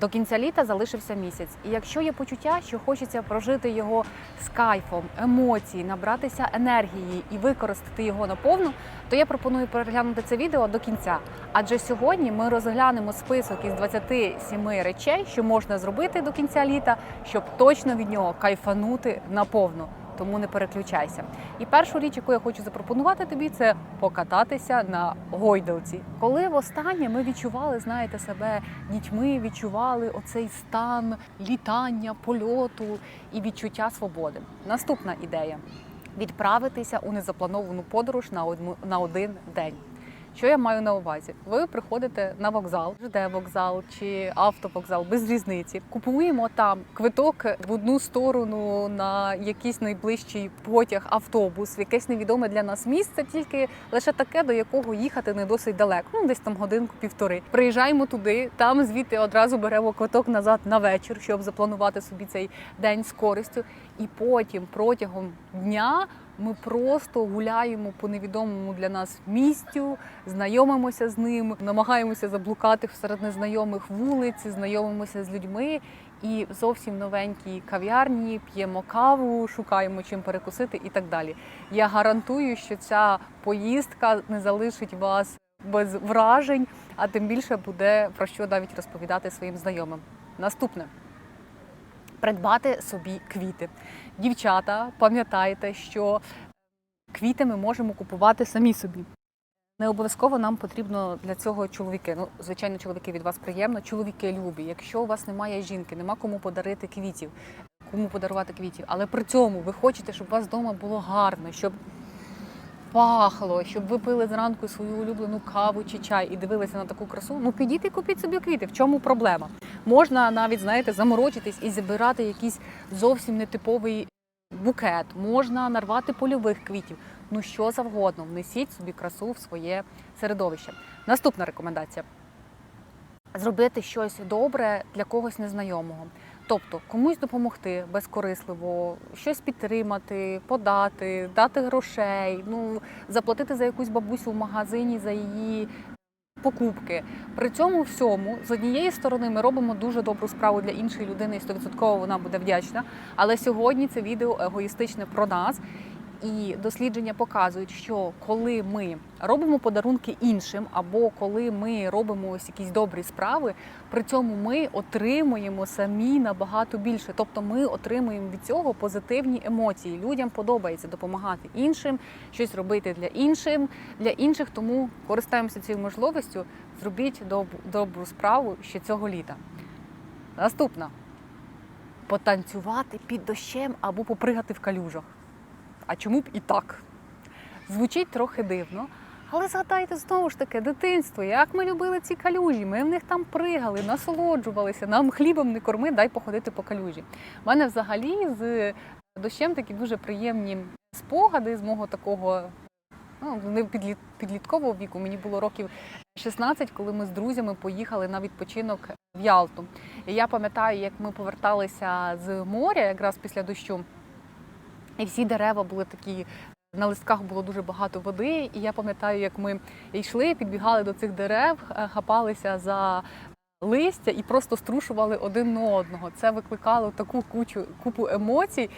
До кінця літа залишився місяць, і якщо є почуття, що хочеться прожити його з кайфом, емоцій, набратися енергії і використати його наповну, то я пропоную переглянути це відео до кінця. Адже сьогодні ми розглянемо список із 27 речей, що можна зробити до кінця літа, щоб точно від нього кайфанути наповну. Тому не переключайся. І першу річ, яку я хочу запропонувати тобі, це покататися на гойдалці. Коли востаннє ми відчували, знаєте, себе дітьми, відчували оцей стан літання, польоту і відчуття свободи. Наступна ідея відправитися у незаплановану подорож на один день. Що я маю на увазі? Ви приходите на вокзал, ЖД вокзал чи автовокзал без різниці. Купуємо там квиток в одну сторону на якийсь найближчий потяг, автобус, в якесь невідоме для нас місце, тільки лише таке, до якого їхати не досить далеко. Ну десь там годинку-півтори. Приїжджаємо туди, там звідти одразу беремо квиток назад на вечір, щоб запланувати собі цей день з користю. І потім протягом дня ми просто гуляємо по невідомому для нас місцю, знайомимося з ним, намагаємося заблукати серед незнайомих вулиць, знайомимося з людьми. І зовсім новенькій кав'ярні п'ємо каву, шукаємо чим перекусити і так далі. Я гарантую, що ця поїздка не залишить вас без вражень, а тим більше буде про що навіть розповідати своїм знайомим. Наступне придбати собі квіти. Дівчата, пам'ятайте, що квіти ми можемо купувати самі собі. Не обов'язково нам потрібно для цього чоловіки. Ну, звичайно, чоловіки від вас приємно, чоловіки любі. Якщо у вас немає жінки, нема кому подарити квітів, кому подарувати квітів. Але при цьому ви хочете, щоб у вас вдома було гарно, щоб пахло, щоб ви пили зранку свою улюблену каву чи чай і дивилися на таку красу. Ну підіть і купіть собі квіти. В чому проблема? Можна навіть, знаєте, заморочитись і забирати якийсь зовсім нетиповий букет, можна нарвати польових квітів. Ну що завгодно, внесіть собі красу в своє середовище. Наступна рекомендація: зробити щось добре для когось незнайомого. Тобто комусь допомогти безкорисливо, щось підтримати, подати, дати грошей, ну заплатити за якусь бабусю в магазині за її покупки. При цьому всьому, з однієї сторони, ми робимо дуже добру справу для іншої людини, і 100% вона буде вдячна. Але сьогодні це відео егоїстичне про нас. І дослідження показують, що коли ми робимо подарунки іншим, або коли ми робимо ось якісь добрі справи, при цьому ми отримуємо самі набагато більше. Тобто ми отримуємо від цього позитивні емоції. Людям подобається допомагати іншим, щось робити для інших, для інших. Тому користаємося цією можливістю. Зробіть доб- добру справу ще цього літа. Наступна потанцювати під дощем або попригати в калюжах. А чому б і так? Звучить трохи дивно, але згадайте знову ж таки дитинство, як ми любили ці калюжі. Ми в них там пригали, насолоджувалися. Нам хлібом не корми, дай походити по калюжі. У мене взагалі з дощем такі дуже приємні спогади з мого такого. Ну, не підліт, підліткового віку, мені було років 16, коли ми з друзями поїхали на відпочинок в Ялту. І я пам'ятаю, як ми поверталися з моря, якраз після дощу, і всі дерева були такі. На листках було дуже багато води, і я пам'ятаю, як ми йшли, підбігали до цих дерев, е, хапалися за листя і просто струшували один на одного. Це викликало таку кучу купу емоцій.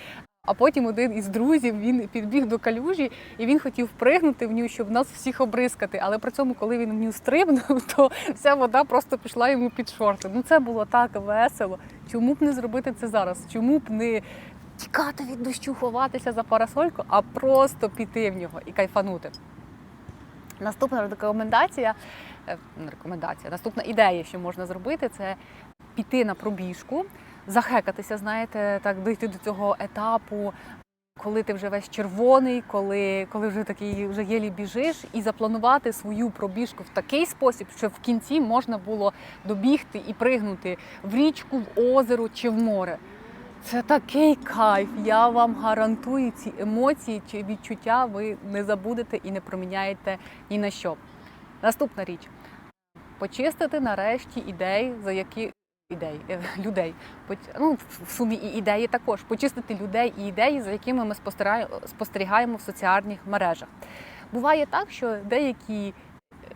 А потім один із друзів він підбіг до калюжі і він хотів впригнути в нього, щоб нас всіх обрискати. Але при цьому, коли він в нього стрибнув, то вся вода просто пішла йому під шорти. Ну це було так весело. Чому б не зробити це зараз? Чому б не тікати від дощу, ховатися за парасольку, а просто піти в нього і кайфанути. Наступна рекомендація, е, рекомендація, наступна ідея, що можна зробити, це піти на пробіжку, захекатися, знаєте, так дійти до цього етапу, коли ти вже весь червоний, коли, коли вже такий вже єлі біжиш, і запланувати свою пробіжку в такий спосіб, щоб в кінці можна було добігти і пригнути в річку, в озеро чи в море. Це такий кайф. Я вам гарантую ці емоції чи відчуття ви не забудете і не проміняєте ні на що. Наступна річ почистити нарешті ідей, за які ідей, е, людей. Ну, в- сумі і ідеї також. Почистити людей і ідеї, за якими ми спостерігаємо в соціальних мережах. Буває так, що деякі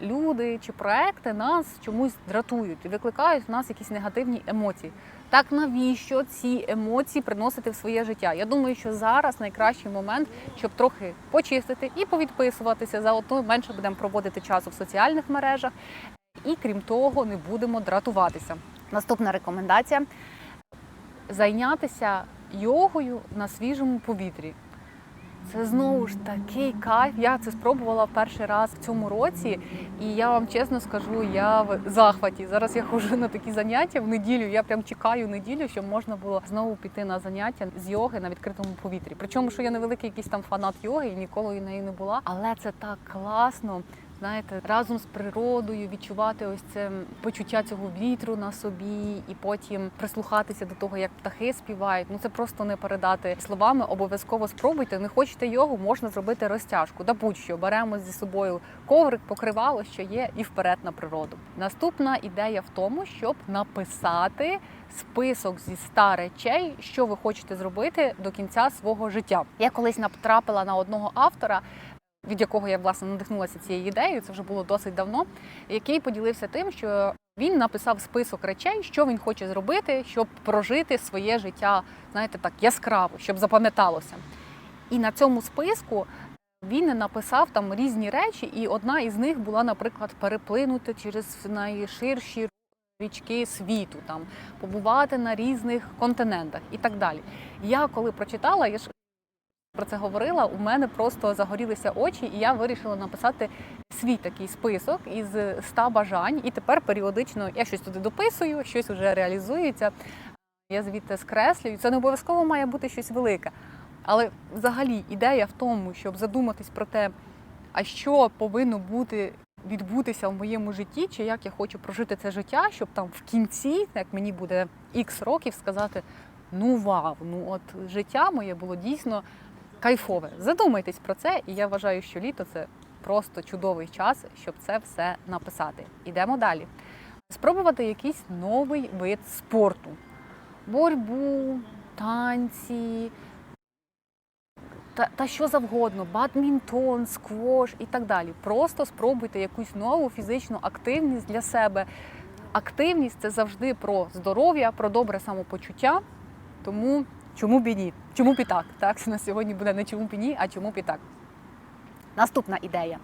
люди чи проекти нас чомусь дратують викликають в нас якісь негативні емоції. Так навіщо ці емоції приносити в своє життя? Я думаю, що зараз найкращий момент, щоб трохи почистити і повідписуватися. Заодно менше будемо проводити часу в соціальних мережах, і крім того, не будемо дратуватися. Наступна рекомендація зайнятися йогою на свіжому повітрі. Це знову ж такий кайф. Я це спробувала перший раз в цьому році, і я вам чесно скажу, я в захваті. Зараз я ходжу на такі заняття в неділю. Я прям чекаю неділю, щоб можна було знову піти на заняття з йоги на відкритому повітрі. Причому, що я не великий якийсь там фанат йоги і ніколи нею не була. Але це так класно. Знаєте, разом з природою відчувати ось це почуття цього вітру на собі, і потім прислухатися до того, як птахи співають. Ну це просто не передати словами. Обов'язково спробуйте. Не хочете йогу, можна зробити розтяжку. Да будь-що беремо зі собою коврик, покривало, що є, і вперед на природу. Наступна ідея в тому, щоб написати список зі ста речей, що ви хочете зробити до кінця свого життя. Я колись натрапила на одного автора від якого я власне надихнулася цією ідеєю, це вже було досить давно, який поділився тим, що він написав список речей, що він хоче зробити, щоб прожити своє життя, знаєте, так яскраво, щоб запам'яталося. І на цьому списку він написав там різні речі, і одна із них була, наприклад, переплинути через найширші річки світу, там побувати на різних континентах і так далі. Я коли прочитала, я ж про це говорила, у мене просто загорілися очі, і я вирішила написати свій такий список із 100 бажань. І тепер періодично я щось туди дописую, щось вже реалізується. Я звідти скреслюю. Це не обов'язково має бути щось велике. Але взагалі ідея в тому, щоб задуматись про те, а що повинно бути відбутися в моєму житті, чи як я хочу прожити це життя, щоб там в кінці, як мені буде ікс років, сказати: ну вау, ну от життя моє було дійсно кайфове. Задумайтесь про це, і я вважаю, що літо це просто чудовий час, щоб це все написати. Ідемо далі. Спробувати якийсь новий вид спорту: боротьбу, танці. Та, та що завгодно, бадмінтон, сквош і так далі. Просто спробуйте якусь нову фізичну активність для себе. Активність це завжди про здоров'я, про добре самопочуття. Тому чому б і ні? Чому б і так? Так, на сьогодні буде не чому б і ні, а чому б і так. Наступна ідея.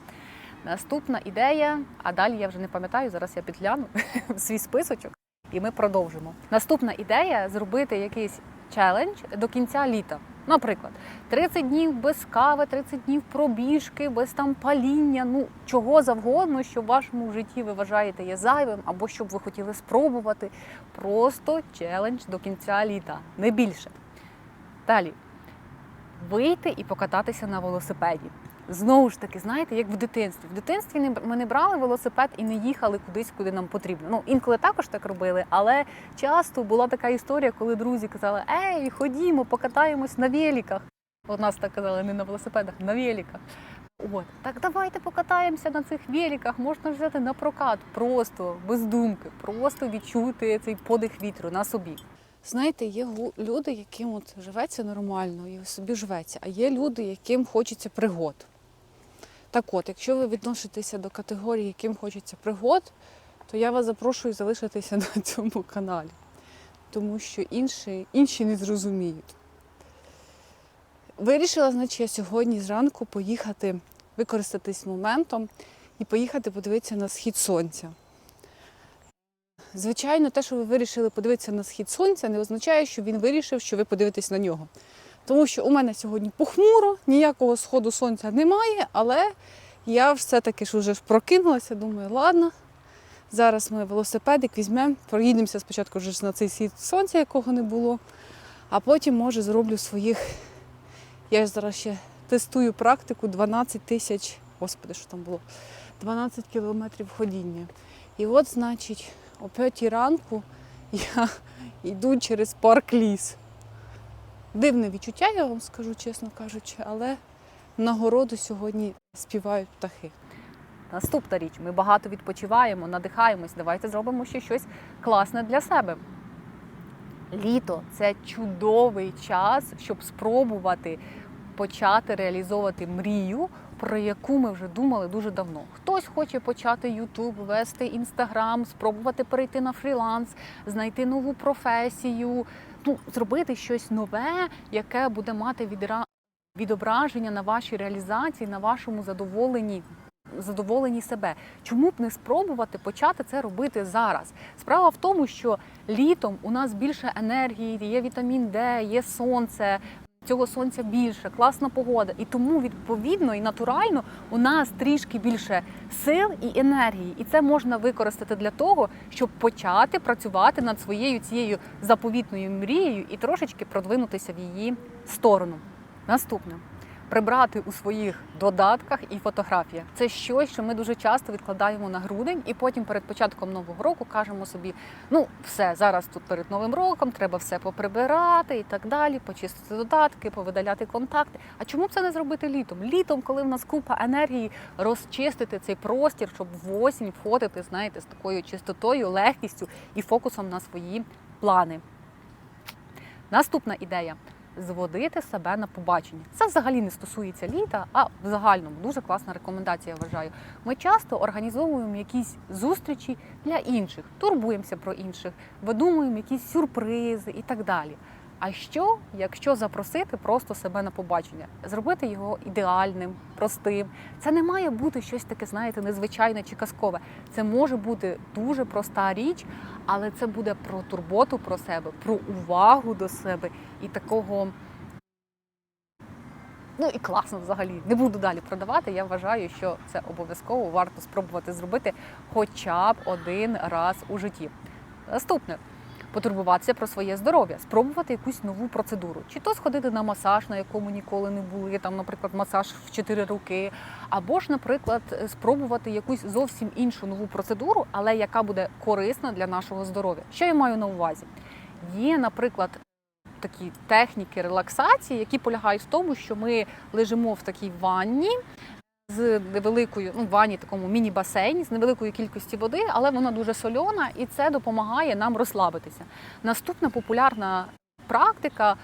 Наступна ідея, а далі я вже не пам'ятаю, зараз я підгляну свій списочок і ми продовжимо. Наступна ідея зробити якийсь челендж до кінця літа. Наприклад, 30 днів без кави, 30 днів пробіжки, без там паління, ну чого завгодно, що в вашому житті ви вважаєте є зайвим, або щоб ви хотіли спробувати. Просто челендж до кінця літа, не більше. Далі вийти і покататися на велосипеді. Знову ж таки, знаєте, як в дитинстві. В дитинстві ми не брали велосипед і не їхали кудись, куди нам потрібно. Ну, інколи також так робили, але часто була така історія, коли друзі казали: Ей, ходімо, покатаємось на великах. От нас так казали, не на велосипедах, на великах. От, так давайте покатаємося на цих великах, можна взяти на прокат, просто без думки, просто відчути цей подих вітру на собі. Знаєте, є люди, яким от живеться нормально і собі живеться, а є люди, яким хочеться пригод. Так от, якщо ви відноситеся до категорії, яким хочеться пригод, то я вас запрошую залишитися на цьому каналі, тому що інші, інші не зрозуміють. Вирішила, значить, я сьогодні зранку поїхати, використатись моментом і поїхати подивитися на схід сонця. Звичайно, те, що ви вирішили подивитися на схід сонця, не означає, що він вирішив, що ви подивитесь на нього. Тому що у мене сьогодні похмуро, ніякого сходу сонця немає, але я все-таки ж вже прокинулася, думаю, ладно, зараз ми велосипедик візьмемо, проїдемося спочатку вже на цей схід сонця, якого не було, а потім, може, зроблю своїх. Я ж зараз ще тестую практику 12 тисяч, господи, що там було, 12 кілометрів ходіння. І от, значить, о п'ятій ранку я йду через парк ліс. Дивне відчуття, я вам скажу, чесно кажучи, але нагороду сьогодні співають птахи. Наступна річ, ми багато відпочиваємо, надихаємось. Давайте зробимо ще щось класне для себе. Літо це чудовий час, щоб спробувати почати реалізовувати мрію про яку ми вже думали дуже давно. Хтось хоче почати YouTube, вести Instagram, спробувати перейти на фріланс, знайти нову професію, ну, зробити щось нове, яке буде мати відра- відображення на вашій реалізації, на вашому задоволенні. Задоволені себе. Чому б не спробувати почати це робити зараз? Справа в тому, що літом у нас більше енергії, є вітамін Д, є сонце. Цього сонця більше, класна погода, і тому відповідно і натурально у нас трішки більше сил і енергії, і це можна використати для того, щоб почати працювати над своєю цією заповітною мрією і трошечки продвинутися в її сторону. Наступне прибрати у своїх додатках і фотографіях. Це щось, що ми дуже часто відкладаємо на грудень, і потім перед початком нового року кажемо собі: ну все, зараз тут перед новим роком треба все поприбирати і так далі, почистити додатки, повидаляти контакти. А чому б це не зробити літом? Літом, коли в нас купа енергії, розчистити цей простір, щоб в осінь входити, знаєте, з такою чистотою, легкістю і фокусом на свої плани. Наступна ідея зводити себе на побачення. Це взагалі не стосується літа, а в загальному дуже класна рекомендація. Я вважаю. Ми часто організовуємо якісь зустрічі для інших, турбуємося про інших, видумуємо якісь сюрпризи і так далі. А що, якщо запросити просто себе на побачення, зробити його ідеальним, простим? Це не має бути щось таке, знаєте, незвичайне чи казкове. Це може бути дуже проста річ, але це буде про турботу про себе, про увагу до себе і такого. Ну і класно взагалі. Не буду далі продавати. Я вважаю, що це обов'язково варто спробувати зробити хоча б один раз у житті. Наступне потурбуватися про своє здоров'я, спробувати якусь нову процедуру, чи то сходити на масаж, на якому ніколи не були, там, наприклад, масаж в 4 роки, або ж, наприклад, спробувати якусь зовсім іншу нову процедуру, але яка буде корисна для нашого здоров'я. Що я маю на увазі? Є, наприклад, такі техніки релаксації, які полягають в тому, що ми лежимо в такій ванні. З невеликою ну, ванні, такому міні-басейні, з невеликою кількістю води, але вона дуже сольона і це допомагає нам розслабитися. Наступна популярна практика,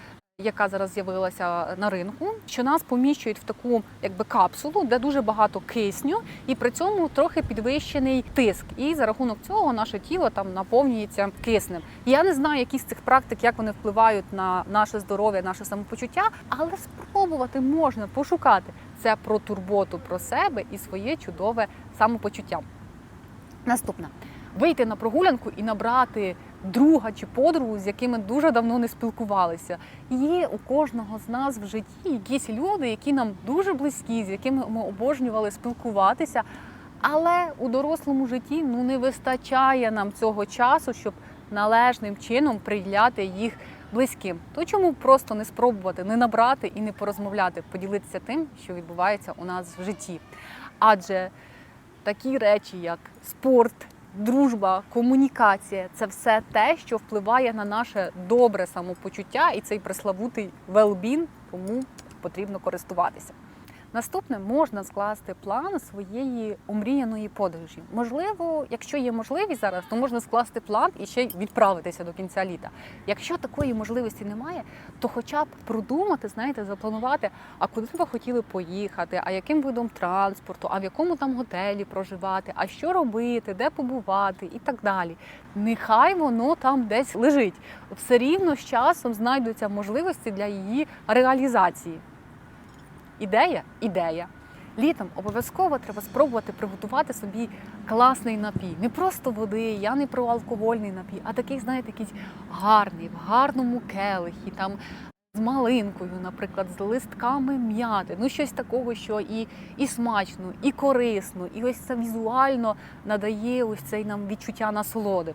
яка зараз з'явилася на ринку, що нас поміщують в таку якби капсулу, де дуже багато кисню, і при цьому трохи підвищений тиск. І за рахунок цього наше тіло там наповнюється киснем. Я не знаю, які з цих практик, як вони впливають на наше здоров'я, наше самопочуття, але спробувати можна пошукати. Це про турботу про себе і своє чудове самопочуття. Наступне вийти на прогулянку і набрати друга чи подругу, з якими дуже давно не спілкувалися. Є у кожного з нас в житті якісь люди, які нам дуже близькі, з якими ми обожнювали спілкуватися. Але у дорослому житті ну не вистачає нам цього часу, щоб належним чином приділяти їх близьким. То чому просто не спробувати, не набрати і не порозмовляти, поділитися тим, що відбувається у нас в житті. Адже такі речі, як спорт, дружба, комунікація це все те, що впливає на наше добре самопочуття і цей преславутий велбін, тому потрібно користуватися. Наступне можна скласти план своєї омріяної подорожі. Можливо, якщо є можливість зараз, то можна скласти план і ще відправитися до кінця літа. Якщо такої можливості немає, то хоча б продумати, знаєте, запланувати, а куди ви хотіли поїхати, а яким видом транспорту, а в якому там готелі проживати, а що робити, де побувати і так далі. Нехай воно там десь лежить. Все рівно з часом знайдуться можливості для її реалізації. Ідея ідея. Літом обов'язково треба спробувати приготувати собі класний напій. Не просто води, я не про алкогольний напій, а такий, знаєте, якийсь гарний, в гарному келихі, там з малинкою, наприклад, з листками м'яти. Ну, щось такого, що і, і смачно, і корисно, і ось це візуально надає ось цей нам відчуття насолоди.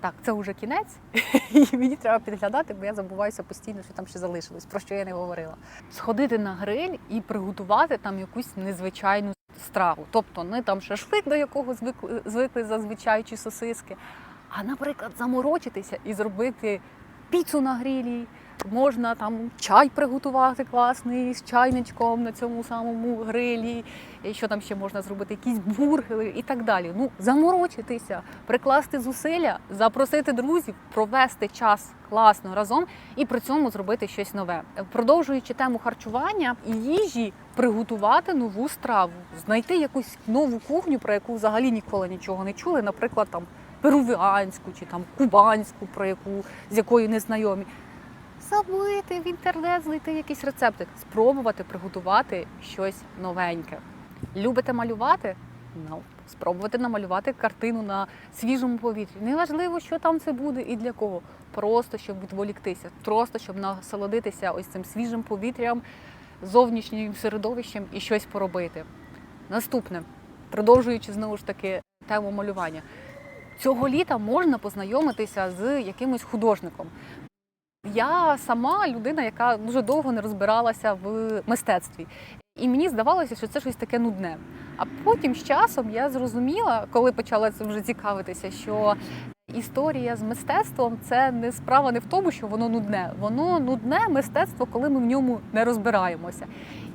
Так, це вже кінець, і мені треба підглядати, бо я забуваюся постійно, що там ще залишилось, про що я не говорила. Сходити на гриль і приготувати там якусь незвичайну страву. Тобто не там шашлик, до якого звикли, звикли зазвичай чи сосиски, а, наприклад, заморочитися і зробити піцу на грилі, можна там чай приготувати класний з чайничком на цьому самому грилі. І що там ще можна зробити? Якісь бургери і так далі. Ну, заморочитися, прикласти зусилля, запросити друзів, провести час класно разом і при цьому зробити щось нове. Продовжуючи тему харчування і їжі, приготувати нову страву, знайти якусь нову кухню, про яку взагалі ніколи нічого не чули, наприклад, там перувіанську чи там кубанську, про яку з якою не знайомі. Забити в інтернет, знайти якийсь рецептик, спробувати приготувати щось новеньке. Любите малювати? Ну, спробувати намалювати картину на свіжому повітрі. Неважливо, що там це буде і для кого. Просто щоб відволіктися, просто щоб насолодитися ось цим свіжим повітрям, зовнішнім середовищем і щось поробити. Наступне, продовжуючи знову ж таки тему малювання. Цього літа можна познайомитися з якимось художником. Я сама людина, яка дуже довго не розбиралася в мистецтві. І мені здавалося, що це щось таке нудне. А потім з часом я зрозуміла, коли почала цим вже цікавитися, що історія з мистецтвом це не справа не в тому, що воно нудне. Воно нудне мистецтво, коли ми в ньому не розбираємося.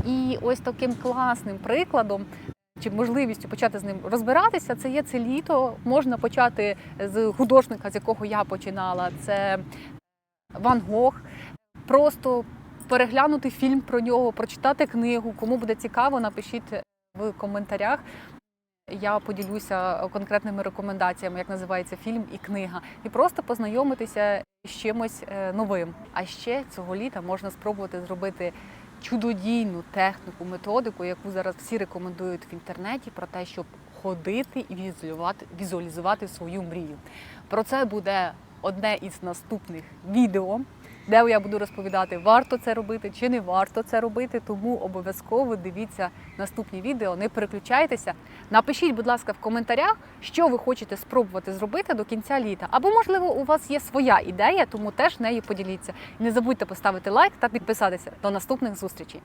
І ось таким класним прикладом. Чи можливістю почати з ним розбиратися, це є це літо. Можна почати з художника, з якого я починала. Це Ван Гог. Просто переглянути фільм про нього, прочитати книгу. Кому буде цікаво, напишіть в коментарях. Я поділюся конкретними рекомендаціями, як називається фільм і книга, і просто познайомитися з чимось е, новим. А ще цього літа можна спробувати зробити чудодійну техніку, методику, яку зараз всі рекомендують в інтернеті, про те, щоб ходити і візуалізувати, візуалізувати свою мрію. Про це буде одне із наступних відео, де я буду розповідати, варто це робити чи не варто це робити. Тому обов'язково дивіться наступні відео, не переключайтеся. Напишіть, будь ласка, в коментарях, що ви хочете спробувати зробити до кінця літа. Або, можливо, у вас є своя ідея, тому теж нею поділіться. Не забудьте поставити лайк та підписатися. До наступних зустрічей.